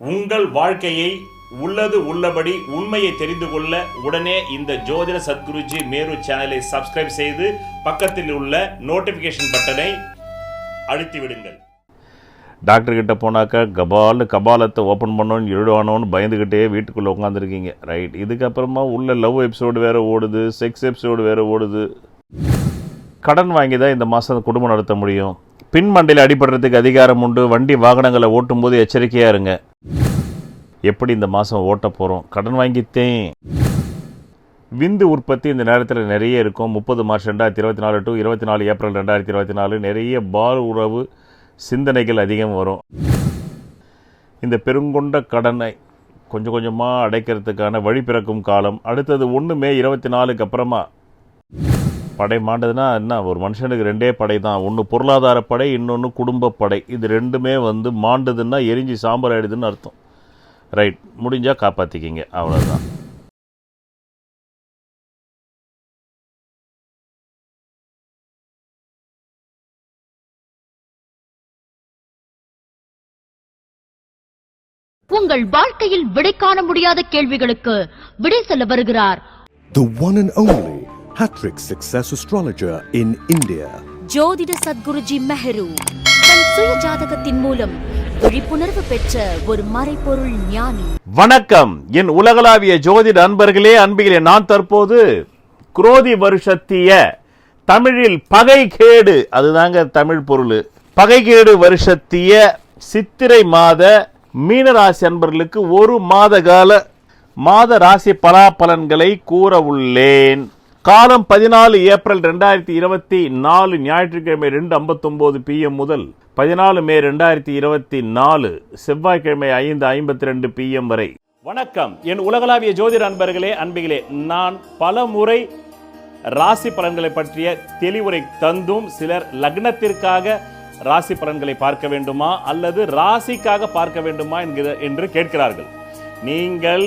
உங்கள் வாழ்க்கையை உள்ளது உள்ளபடி உண்மையை தெரிந்து கொள்ள உடனே இந்த ஜோதிட சத்குருஜி மேரு சேனலை சப்ஸ்கிரைப் செய்து பக்கத்தில் உள்ள நோட்டிஃபிகேஷன் பட்டனை அழுத்தி விடுங்கள். டாக்டர் கிட்ட போனாக்கா கபால்னு கபாலத்தை ஓப்பன் பண்ணோன்னு இருடுவானோன்னு பயந்துக்கிட்டே வீட்டுக்குள்ளே உட்காந்துருக்கீங்க ரைட் இதுக்கப்புறமா உள்ள லவ் எபிசோடு வேறு ஓடுது செக்ஸ் எபிசோடு வேறு ஓடுது. கடன் வாங்கி தான் இந்த மாதம் குடும்பம் நடத்த முடியும். பின் மண்டையில் அடிபடுறதுக்கு அதிகாரம் உண்டு. வண்டி வாகனங்களை ஓட்டும் போது எச்சரிக்கையாக இருங்க. எப்படி இந்த மாதம் ஓட்ட போகிறோம் கடன் வாங்கித்தேன். விந்து உற்பத்தி இந்த நேரத்தில் நிறைய இருக்கும். முப்பது மார்ச் ரெண்டாயிரத்தி இருபத்தி நாலு டு இருபத்தி நாலு ஏப்ரல் ரெண்டாயிரத்தி இருபத்தி நாலு நிறைய பால் உறவு சிந்தனைகள் அதிகம் வரும். இந்த பெருங்கொண்ட கடனை கொஞ்சம் கொஞ்சமாக அடைக்கிறதுக்கான வழி பிறக்கும் காலம். அடுத்தது ஒன்று மே இருபத்தி நாலுக்கு அப்புறமா. படை மாண்டதுன்னா என்ன ஒரு மனுஷனுக்கு ரெண்டே படை தான். ஒன்று பொருளாதார படை இன்னொன்று குடும்ப படை. இது ரெண்டுமே வந்து மாண்டுதுன்னா எரிஞ்சு சாம்பல் ஆயிடுதுன்னு அர்த்தம். ரைட் முடிஞ்சால் காப்பாற்றிக்கிங்க அவ்வளோதான் உங்கள் வாழ்க்கையில் விடை காண முடியாத கேள்விகளுக்கு விடை சொல்ல வருகிறார். The one and only Hattrick Success Astrologer in India. ஜோதிட சத்குருஜி மெஹரு தன் சுய ஜாதகத்தின் மூலம் விழிப்புணர்வு பெற்ற ஒரு மறைபொருள் ஞானி. வணக்கம். என் உலகளாவிய ஜோதிட அன்பர்களே அன்பிகளே நான் தற்போது குரோதி வருஷத்திய தமிழில் பகைகேடு அதுதாங்க தமிழ் பொருள். பகைகேடு வருஷத்திய சித்திரை மாத மீனராசி அன்பர்களுக்கு ஒரு மாத கால மாத ராசி பலாபலன்களை கூற உள்ளேன். காலம் பதினாலு ஏப்ரல் ரெண்டாயிரத்தி இருபத்தி நாலு ஞாயிற்றுக்கிழமை ரெண்டு ஐம்பத்தொம்போது பிஎம் முதல் பதினாலு மே ரெண்டாயிரத்தி இருபத்தி நாலு செவ்வாய்க்கிழமை ஐந்து ஐம்பத்தி ரெண்டு பிஎம் வரை. வணக்கம். என் உலகளாவிய ஜோதிட அன்பர்களே அன்பிகளே நான் பல முறை ராசி பலன்களை பற்றிய தெளிவுரை தந்தும் சிலர் லக்னத்திற்காக ராசி பலன்களை பார்க்க வேண்டுமா அல்லது ராசிக்காக பார்க்க வேண்டுமா என்கிற என்று கேட்கிறார்கள். நீங்கள்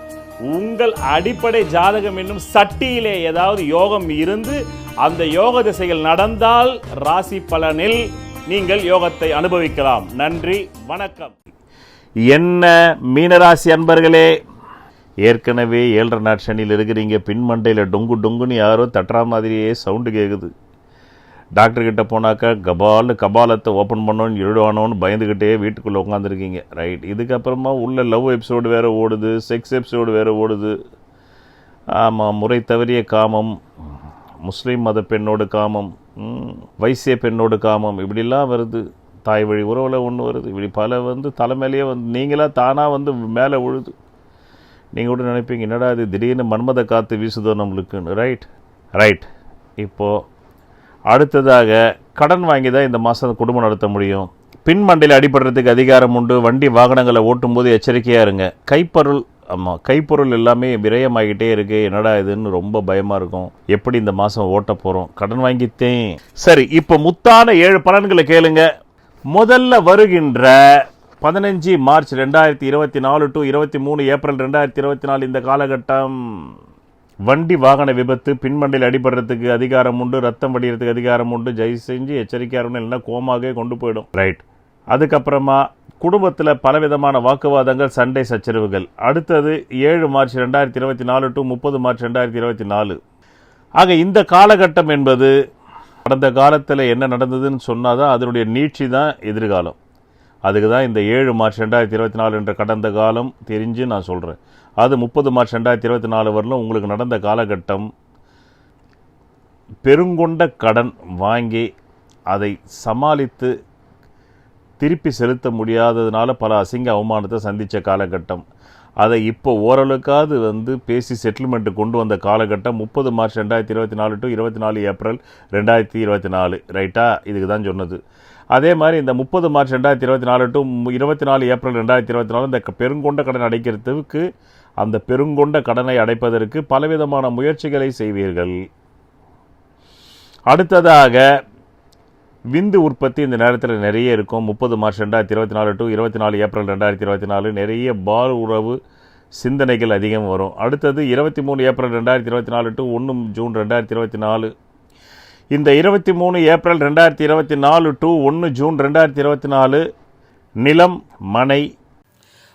உங்கள் அடிப்படை ஜாதகம் என்னும் சட்டியிலே ஏதாவது யோகம் இருந்து அந்த யோக திசைகள் நடந்தால் ராசி பலனில் நீங்கள் யோகத்தை அனுபவிக்கலாம். நன்றி வணக்கம். என்ன மீனராசி அன்பர்களே ஏற்கனவே ஏழரை நாட் சனியில் இருக்கிறீங்க பின்மண்டையில் டொங்கு டொங்குன்னு யாரோ தட்டுறா மாதிரியே சவுண்டு கேட்குது டாக்டர்கிட்ட போனாக்கா கபால்னு கபாலத்தை ஓப்பன் பண்ணோன்னு இருடுவானோன்னு பயந்துக்கிட்டே வீட்டுக்குள்ளே உட்காந்துருக்கீங்க ரைட் இதுக்கப்புறமா உள்ள லவ் எபிசோடு வேறு ஓடுது செக்ஸ் எபிசோடு வேறு ஓடுது. ஆமாம் முறை தவறிய காமம் முஸ்லீம் மத பெண்ணோடு காமம் வைசிய பெண்ணோடு காமம் இப்படிலாம் வருது. தாய் வழி உறவில் ஒன்று வருது. இப்படி பல வந்து தலைமையிலேயே வந்து நீங்களாக தானாக வந்து மேலே உழுது. நீங்கள் கூட நினைப்பீங்க என்னடா இது? திடீர்னு மன்மத காற்று வீசுதோ நம்மளுக்குன்னு. ரைட் ரைட் இப்போது அடுத்ததாக கடன் வாங்கி தான் இந்த மாதம் குடும்பம் நடத்த முடியும். பின் மண்டையில் அடிபடுறதுக்கு அதிகாரம் உண்டு. வண்டி வாகனங்களை ஓட்டும்போது எச்சரிக்கையாக இருங்க. கைப்பொருள் ஆமாம் கைப்பொருள் எல்லாமே விரயமாகிட்டே இருக்கு. என்னடா இதுன்னு ரொம்ப பயமாக இருக்கும். எப்படி இந்த மாதம் ஓட்ட போகிறோம் கடன் வாங்கித்தேன். சரி இப்போ முத்தான ஏழு பலன்களை கேளுங்க. முதல்ல வருகின்ற பதினஞ்சு மார்ச் ரெண்டாயிரத்தி இருபத்தி நாலு டு இருபத்தி மூணு ஏப்ரல் ரெண்டாயிரத்தி இருபத்தி நாலு இந்த காலகட்டம். வண்டி வாகன விபத்து பின்மண்டையில் அடிபடுறதுக்கு அதிகாரம் உண்டு ரத்தம் வடிகிறதுக்கு அதிகாரம் உண்டு ஜெய் செஞ்சு எச்சரிக்கையாக இருக்கணும் இல்லைன்னா கோமாகவே கொண்டு போயிடும். ரைட் அதுக்கப்புறமா குடும்பத்தில் பலவிதமான வாக்குவாதங்கள் சண்டை சச்சரவுகள். அடுத்தது ஏழு மார்ச் ரெண்டாயிரத்தி இருபத்தி நாலு டு முப்பது மார்ச் ரெண்டாயிரத்தி இருபத்தி நாலு. ஆக இந்த காலகட்டம் என்பது கடந்த காலத்தில் என்ன நடந்ததுன்னு சொன்னால் தான் அதனுடைய நீட்சி தான் எதிர்காலம். அதுக்கு தான் இந்த ஏழு மார்ச் ரெண்டாயிரத்தி இருபத்தி நாலு என்ற கடந்த காலம் தெரிஞ்சு நான் சொல்கிறேன் அது முப்பது மார்ச் ரெண்டாயிரத்தி இருபத்தி நாலு வரலும் உங்களுக்கு நடந்த காலகட்டம் பெருங்கொண்ட கடன் வாங்கி அதை சமாளித்து திருப்பி செலுத்த முடியாததுனால பல அசிங்க அவமானத்தை சந்தித்த காலகட்டம். அதை இப்போ ஓரளவுக்காவது வந்து பேசி செட்டில்மெண்ட்டு கொண்டு வந்த காலகட்டம் முப்பது மார்ச் ரெண்டாயிரத்தி இருபத்தி நாலு டு இருபத்தி நாலு ஏப்ரல் ரெண்டாயிரத்தி இருபத்தி நாலு. ரைட்டா இதுக்கு தான் சொன்னது. அதே மாதிரி இந்த முப்பது மார்ச் ரெண்டாயிரத்தி இருபத்தி நாலு டு இருபத்தி நாலு ஏப்ரல் ரெண்டாயிரத்தி இருபத்தி நாலு இந்த பெருங்கொண்ட கடன் அடைக்கிறதுக்கு அந்த பெருங்கொண்ட கடனை அடைப்பதற்கு பலவிதமான முயற்சிகளை செய்வீர்கள். அடுத்ததாக விந்து உற்பத்தி இந்த நேரத்தில் நிறைய இருக்கும். முப்பது மார்ச் ரெண்டாயிரத்தி இருபத்தி நாலு டு இருபத்தி நாலு ஏப்ரல் ரெண்டாயிரத்தி இருபத்தி நாலு நிறைய பால் உறவு சிந்தனைகள் அதிகம் வரும். அடுத்தது இருபத்தி மூணு ஏப்ரல் ரெண்டாயிரத்தி இருபத்தி நாலு டு ஒன்று ஜூன் ரெண்டாயிரத்தி இருபத்தி நாலு. இந்த இருபத்தி மூணு ஏப்ரல் ரெண்டாயிரத்தி இருபத்தி நாலு டு ஒன்று ஜூன் ரெண்டாயிரத்தி இருபத்தி நாலு நிலம் மனை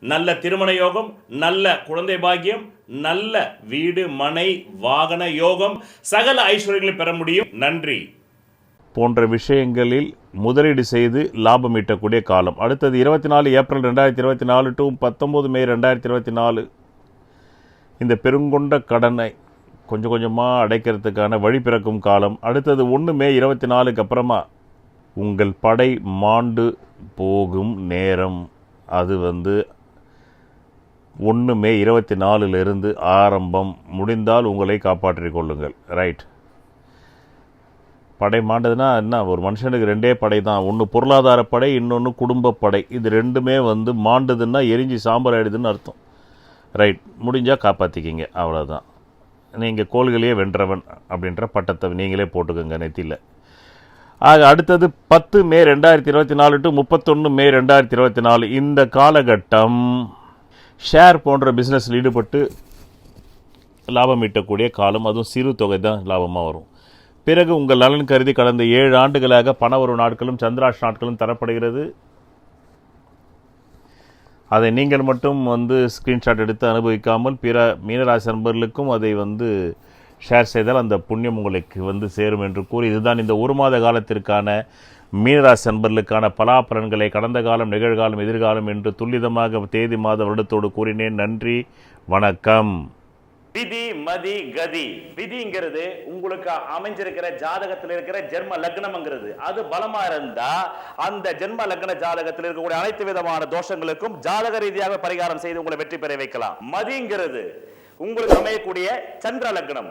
நல்ல திருமண யோகம் நல்ல குழந்தை பாக்கியம் நல்ல வீடு மனை வாகன யோகம் சகல ஐஸ்வர்யங்களை பெற முடியும். நன்றி. போன்ற விஷயங்களில் முதலீடு செய்து லாபம் ஈட்டக்கூடிய காலம். அடுத்தது இருபத்தி நாலு ஏப்ரல் ரெண்டாயிரத்தி இருபத்தி நாலு டு பத்தொம்போது மே ரெண்டாயிரத்தி இருபத்தி நாலு இந்த பெருங்கொண்ட கடனை கொஞ்சம் கொஞ்சமாக அடைக்கிறதுக்கான வழி பிறக்கும் காலம். அடுத்தது ஒன்று மே இருபத்தி நாலுக்கு அப்புறமா உங்கள் படை மாண்டு போகும் நேரம். அது வந்து ஒன்று மே இருபத்தி நாலுலேருந்து ஆரம்பம். முடிந்தால் உங்களை காப்பாற்றிக் கொள்ளுங்கள். ரைட் படை மாண்டதுன்னா என்ன? ஒரு மனுஷனுக்கு ரெண்டே படை தான். ஒன்று பொருளாதார படை இன்னொன்று குடும்ப படை. இது ரெண்டுமே வந்து மாண்டுதுன்னா எரிஞ்சு சாம்பல் ஆயிடுதுன்னு அர்த்தம். ரைட் முடிஞ்சால் காப்பாற்றிக்கிங்க அவ்வளோதான் நீங்கள் கோள்களையே வென்றவன் அப்படின்ற பட்டத்தை நீங்களே போட்டுக்கோங்க நெத்தியில். ஆக அடுத்தது பத்து மே ரெண்டாயிரத்தி இருபத்தி நாலு டு முப்பத்தொன்று மே ரெண்டாயிரத்தி இருபத்தி நாலு. இந்த காலகட்டம் ஷேர் போன்ற பிஸ்னஸில் ஈடுபட்டு லாபம் ஈட்டக்கூடிய காலம் அதுவும் சிறு தொகை தான் லாபமாக வரும். பிறகு உங்கள் நலன் கருதி கடந்த ஏழு ஆண்டுகளாக பணவரும் நாட்களும் சந்திராஷ் நாட்களும் தரப்படுகிறது. அதை நீங்கள் மட்டும் வந்து ஸ்க்ரீன்ஷாட் எடுத்து அனுபவிக்காமல் பிற மீனராசி நண்பர்களுக்கும் அதை வந்து ஷேர் செய்தால் அந்த புண்ணியம் உங்களுக்கு வந்து சேரும் என்று கூறி இதுதான் இந்த ஒரு மாத காலத்திற்கான மீனராசி நண்பர்களுக்கான பலாபலன்களை கடந்த காலம் நிகழ்காலம் எதிர்காலம் என்று துல்லிதமாக தேதி மாத வருடத்தோடு கூறினேன். நன்றி வணக்கம். விதி மதி கதி. விதிங்கிறது உங்களுக்கு அமைஞ்சிருக்கிற ஜாதகத்தில் இருக்கிற ஜென்ம லக்னம்ங்கிறது. அது பலமா இருந்தா அந்த ஜென்ம லக்ன ஜாதகத்தில் இருக்கக்கூடிய அனைத்து விதமான தோஷங்களுக்கும் ஜாதக ரீதியாக பரிகாரம் செய்து உங்களை வெற்றி பெற வைக்கலாம். மதிங்கிறது உங்களுக்கு அமையக்கூடிய சந்திர லக்னம்.